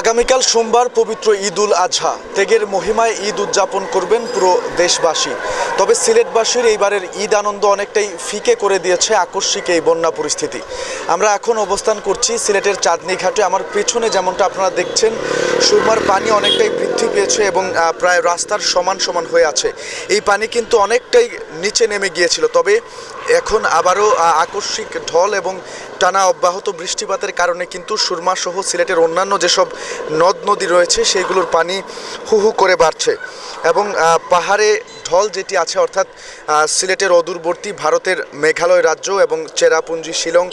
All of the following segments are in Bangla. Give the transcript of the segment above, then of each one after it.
আগামীকাল সোমবার পবিত্র ঈদ উল আজহা। ত্যাগের মহিমায় ঈদ উদযাপন করবেন পুরো দেশবাসী। তবে সিলেটবাসীর এইবারের ঈদ আনন্দ অনেকটাই ফিকে করে দিয়েছে আকস্মিক এই বন্যা পরিস্থিতি। আমরা এখন অবস্থান করছি সিলেটের চাঁদনি ঘাটে আমার পেছনে যেমনটা আপনারা দেখছেন, সুরমার পানি অনেকটাই বৃদ্ধি পেয়েছে এবং প্রায় রাস্তার সমান সমান হয়ে আছে। এই পানি কিন্তু অনেকটাই নিচে নেমে গিয়েছিল। তবে এখন আবারও আকস্মিক ঢল এবং টানা অব্যাহত বৃষ্টিপাতের কারণে কিন্তু সুরমা সহ সিলেটের অন্যান্য যেসব নদ নদী রয়েছে, সেইগুলোর পানি হু হু করে বাড়ছে এবং পাহাড়ে ঢল যেটি আছে, অর্থাৎ সিলেটের অদূরবর্তী ভারতের মেঘালয় রাজ্য এবং চেরাপুঞ্জি, শিলং,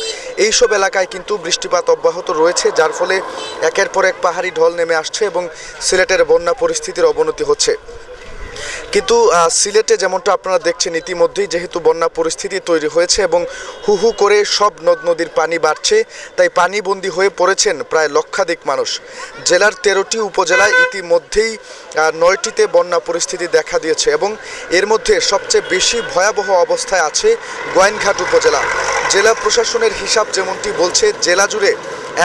এইসব এলাকায় কিন্তু বৃষ্টিপাত অব্যাহত রয়েছে, যার ফলে একের পর এক পাহাড়ি ঢল নেমে আসছে এবং সিলেটের বন্যা পরিস্থিতির অবনতি হচ্ছে। কিন্তু সিলেটে যেমনটা আপনারা দেখছেন ইতিমধ্যেই, যেহেতু বন্যা পরিস্থিতি তৈরি হয়েছে এবং হু হু করে সব নদ নদীর পানি বাড়ছে, তাই পানিবন্দী হয়ে পড়েছেন প্রায় লক্ষাধিক মানুষ। জেলার তেরোটি উপজেলায় ইতিমধ্যেই নয়টিতে বন্যা পরিস্থিতি দেখা দিয়েছে এবং এর মধ্যে সবচেয়ে বেশি ভয়াবহ অবস্থায় আছে গোয়াইনঘাট উপজেলা। জেলা প্রশাসনের হিসাব যেমনটি বলছে, জেলা জুড়ে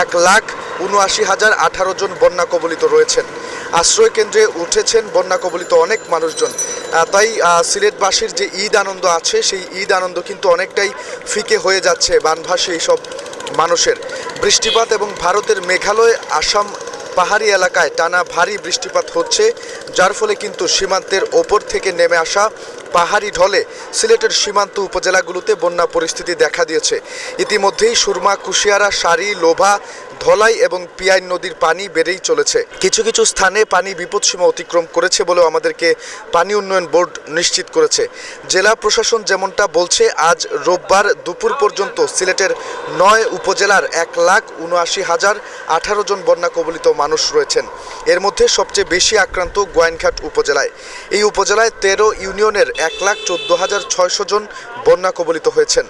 এক লাখ উনআশি হাজার আঠারো জন বন্যা কবলিত রয়েছেন। আশ্রয় কেন্দ্রে উঠেছেন বন্যা কবলিত অনেক মানুষজন। তাই সিলেটবাসীর যে ঈদ আনন্দ আছে, সেই ঈদ আনন্দ কিন্তু অনেকটাই ফিকে হয়ে যাচ্ছে বানভাসী এইসব মানুষের। বৃষ্টিপাত এবং ভারতের মেঘালয়, আসাম পাহাড়ি এলাকায় টানা ভারী বৃষ্টিপাত হচ্ছে, যার ফলে কিন্তু সীমান্তের ওপর থেকে নেমে আসা পাহাড়ি ঢলে সিলেটের সীমান্ত উপজেলাগুলোতে বন্যা পরিস্থিতি দেখা দিয়েছে। ইতিমধ্যেই সুরমা, কুশিয়ারা, সারি, লোভা, ধলাই এবং পিয়াই নদীর পানি বেড়েই চলেছে। কিছু কিছু স্থানে পানি বিপদসীমা অতিক্রম করেছে বলেও আমাদেরকে পানি উন্নয়ন বোর্ড নিশ্চিত করেছে। জেলা প্রশাসন যেমনটা বলছে, আজ রোববার দুপুর পর্যন্ত সিলেটের নয় উপজেলার এক লাখ উনআশি হাজার আঠারো জন বন্যা কবলিত মানুষ রয়েছেন। এর মধ্যে সবচেয়ে বেশি আক্রান্ত গোয়াইনঘাট উপজেলায়। এই উপজেলায় তেরো ইউনিয়নের এক লাখ চোদ্দ হাজার ছয়শো জন বন্যা কবলিত হয়েছেন।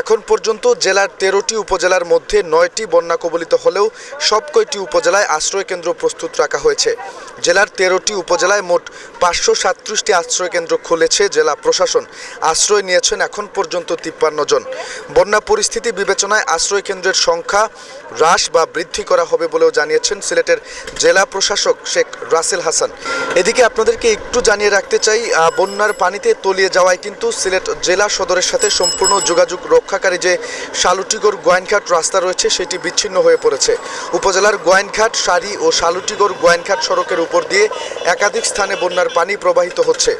এখন পর্যন্ত জেলার তেরোটি উপজেলার মধ্যে নয়টি বন্যা কবলিত হলেও সব কয়টি উপজেলায় আশ্রয়কেন্দ্র প্রস্তুত রাখা হয়েছে। জেলার তেরোটি উপজেলায় মোট পাঁচশো সাতত্রিশটি আশ্রয়কেন্দ্র খুলেছে জেলা প্রশাসন। আশ্রয় নিয়েছেন এখন পর্যন্ত তিপ্পান্ন জন। বন্যা পরিস্থিতি বিবেচনায় আশ্রয়কেন্দ্রের সংখ্যা হ্রাস বা বৃদ্ধি করা হবে বলেও জানিয়েছেন সিলেটের জেলা প্রশাসক শেখ রাসেল হাসান। এদিকে আপনাদেরকে একটু জানিয়ে রাখতে চাই বন্যার পানিতে তলিয়ে যাওয়ায় কিন্তু সিলেট জেলা সদরের সাথে সম্পূর্ণ যোগাযোগ রক্ষাকারী যে শালুটিগড় গোয়াইনঘাট রাস্তা রয়েছে, সেটি বিচ্ছিন্ন হয়ে পড়েছে। উপজেলার গোয়াইনঘাট সারি ও শালুটিগড় গোয়াইনঘাট সড়কের উপর দিয়ে একাধিক স্থানে বন্যার পানি প্রবাহিত হচ্ছে।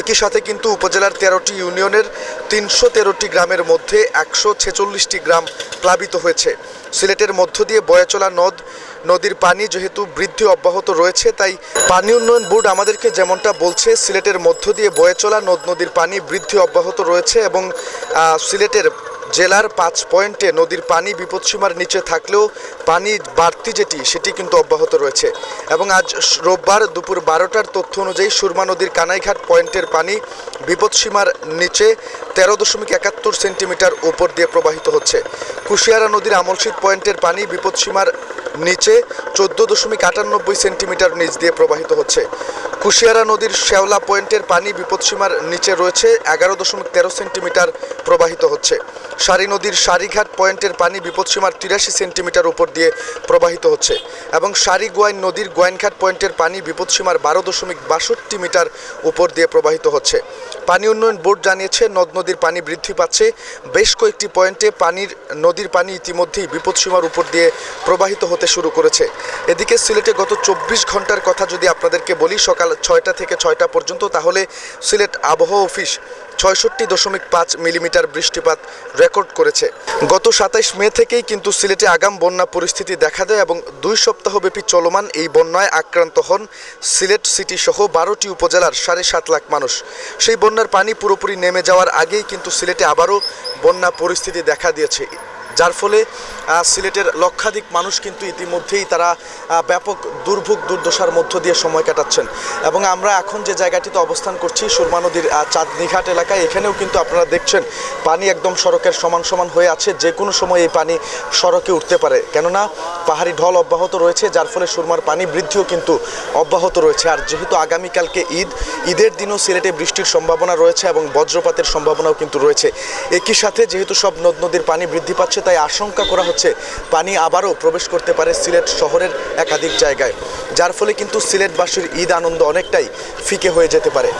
একই সাথে কিন্তু উপজেলার তেরোটি ইউনিয়নের তিনশো তেরোটি গ্রামের মধ্যে একশো ছেচল্লিশটি গ্রাম প্লাবিত হয়েছে। সিলেটের মধ্য দিয়ে বয়ে চলা নদ নদীর পানি যেহেতু বৃদ্ধি অব্যাহত রয়েছে, তাই পানি উন্নয়ন বোর্ড আমাদেরকে যেমনটা বলছে, সিলেটের মধ্য দিয়ে বয়ে চলা নদ নদীর পানি বৃদ্ধি অব্যাহত রয়েছে এবং সিলেটের জেলার পাঁচ পয়েন্টে নদীর পানি বিপদসীমার নিচে থাকলেও পানি বাড়তি যেটি, সেটি কিন্তু অব্যাহত রয়েছে। এবং আজ রোববার দুপুর বারোটার তথ্য অনুযায়ী সুরমা নদীর কানাইঘাট পয়েন্টের পানি বিপদসীমার নিচে তেরো দশমিক একাত্তর সেন্টিমিটার উপর দিয়ে প্রবাহিত হচ্ছে। কুশিয়ারা নদীর আমলশীত পয়েন্টের পানি বিপদসীমার নিচে চোদ্দ দশমিক আটানব্বই সেন্টিমিটার নিচ দিয়ে প্রবাহিত হচ্ছে। কুশিয়ারা নদীর শেওলা পয়েন্টের পানি বিপদসীমার নিচে রয়েছে, এগারো দশমিক তেরো সেন্টিমিটার প্রবাহিত হচ্ছে। সারি নদীর সারিঘাট পয়েন্টের পানি বিপদসীমার তিরাশি সেন্টিমিটার উপর দিয়ে প্রবাহিত হচ্ছে এবং সারি গোয়াইন নদীর গোয়াইনঘাট পয়েন্টের পানি বিপদসীমার বারো দশমিক বাষট্টি মিটার উপর দিয়ে প্রবাহিত হচ্ছে। পানি উন্নয়ন বোর্ড জানিয়েছে, নদ নদীর পানি বৃদ্ধি পাচ্ছে। বেশ কয়েকটি পয়েন্টে পানির, নদীর পানি ইতিমধ্যেই বিপদসীমার উপর দিয়ে প্রবাহিত হতে শুরু করেছে। এদিকে সিলেটে গত চব্বিশ ঘণ্টার কথা যদি আপনাদেরকে বলি, সকাল ছয়টা থেকে ছয়টা পর্যন্ত, তাহলে সিলেট আবহাওয়া অফিস ছয়ষট্টি দশমিক পাঁচ মিলিমিটার বৃষ্টিপাত রেকর্ড করেছে। গত সাতাইশ মে থেকেই কিন্তু সিলেটে আগাম বন্যা পরিস্থিতি দেখা দেয় এবং দুই সপ্তাহব্যাপী চলমান এই বন্যায় আক্রান্ত হন সিলেট সিটি সহ বারোটি উপজেলার সাড়ে সাত লাখ মানুষ। সেই বন্যার পানি পুরোপুরি নেমে যাওয়ার আগেই কিন্তু সিলেটে আবারও বন্যা পরিস্থিতি দেখা দিয়েছে। যার ফলে সিলেটের লক্ষাধিক মানুষ কিন্তু ইতিমধ্যেই তারা ব্যাপক দুর্ভোগ দুর্দশার মধ্য দিয়ে সময় কাটাচ্ছেন। এবং আমরা এখন যে জায়গাটিতে অবস্থান করছি, সুরমা নদীর চাঁদনীঘাট এলাকায়, এখানেও কিন্তু আপনারা দেখছেন, পানি একদম সড়কের সমান সমান হয়ে আছে। যে কোনো সময় এই পানি সড়কে উঠতে পারে। কেননা, পাহাড়ি ঢল অব্যাহত রয়েছে, যার ফলে সুরমার পানি বৃদ্ধিও কিন্তু অব্যাহত রয়েছে। আর যেহেতু আগামীকালকে ঈদ, ঈদের দিনও সিলেটে বৃষ্টির সম্ভাবনা রয়েছে এবং বজ্রপাতের সম্ভাবনাও কিন্তু রয়েছে। একই সাথে যেহেতু সব নদ নদীর পানি বৃদ্ধি পাচ্ছে তাই আশঙ্কা করা হচ্ছে। পানি আবারও প্রবেশ করতে পারে সিলেট শহরের একাধিক জায়গায়। যার ফলে কিন্তু সিলেটবাসীর ঈদ আনন্দ অনেকটাই ফিকে হয়ে যেতে পারে।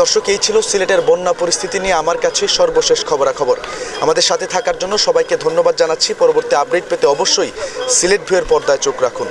দর্শক, এই ছিল সিলেটের বন্যা পরিস্থিতি নিয়ে আমার কাছে সর্বশেষ খবরাখবর। আমাদের সাথে থাকার জন্য সবাইকে ধন্যবাদ জানাচ্ছি। পরবর্তী আপডেট পেতে অবশ্যই সিলেট ভিউয়ের পর্দায় চোখ রাখুন।